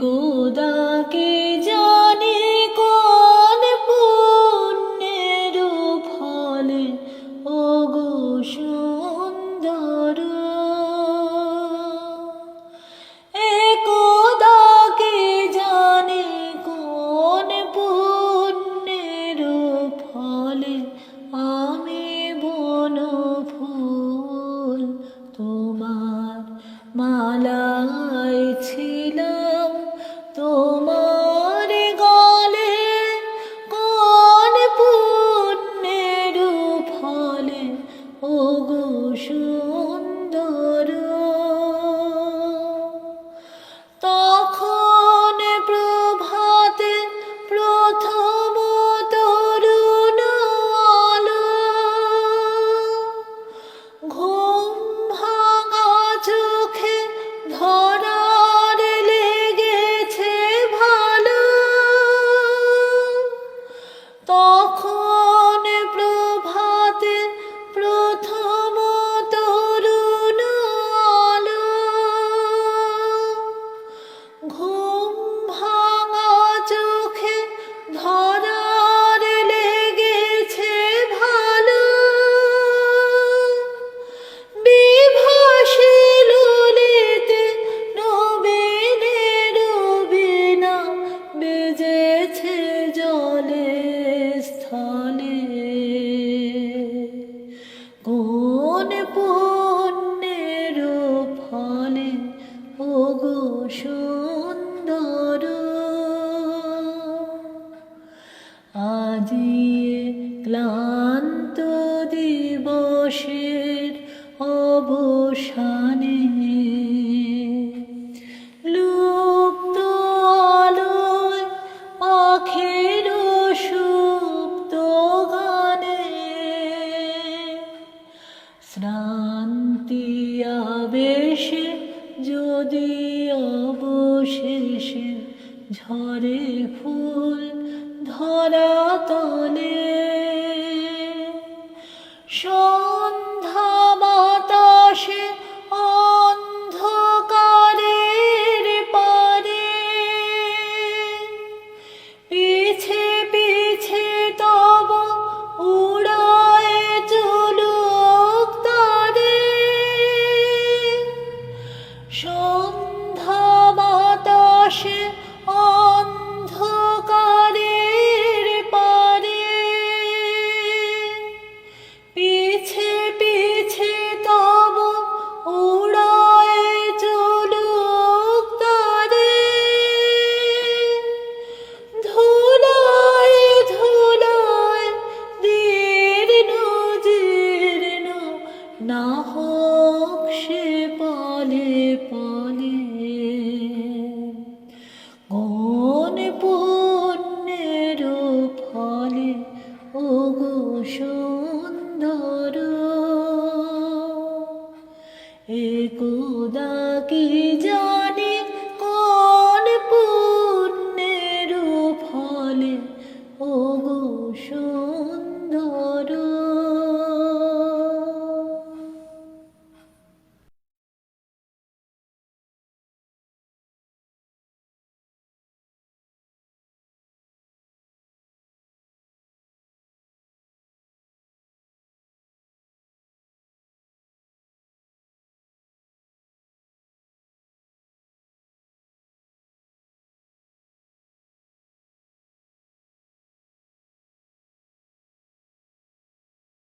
কোদাকে যা ভেজেছে জলে স্থলে। কোন পণ্যের ফলে ওগো সুন্দর। আজি ক্লান্ত দিবসের অবসানে বেশে যদি অবশেষে ঝরে ফুল ধরা তনে সব আসে সুন্দর। একুদা কি যা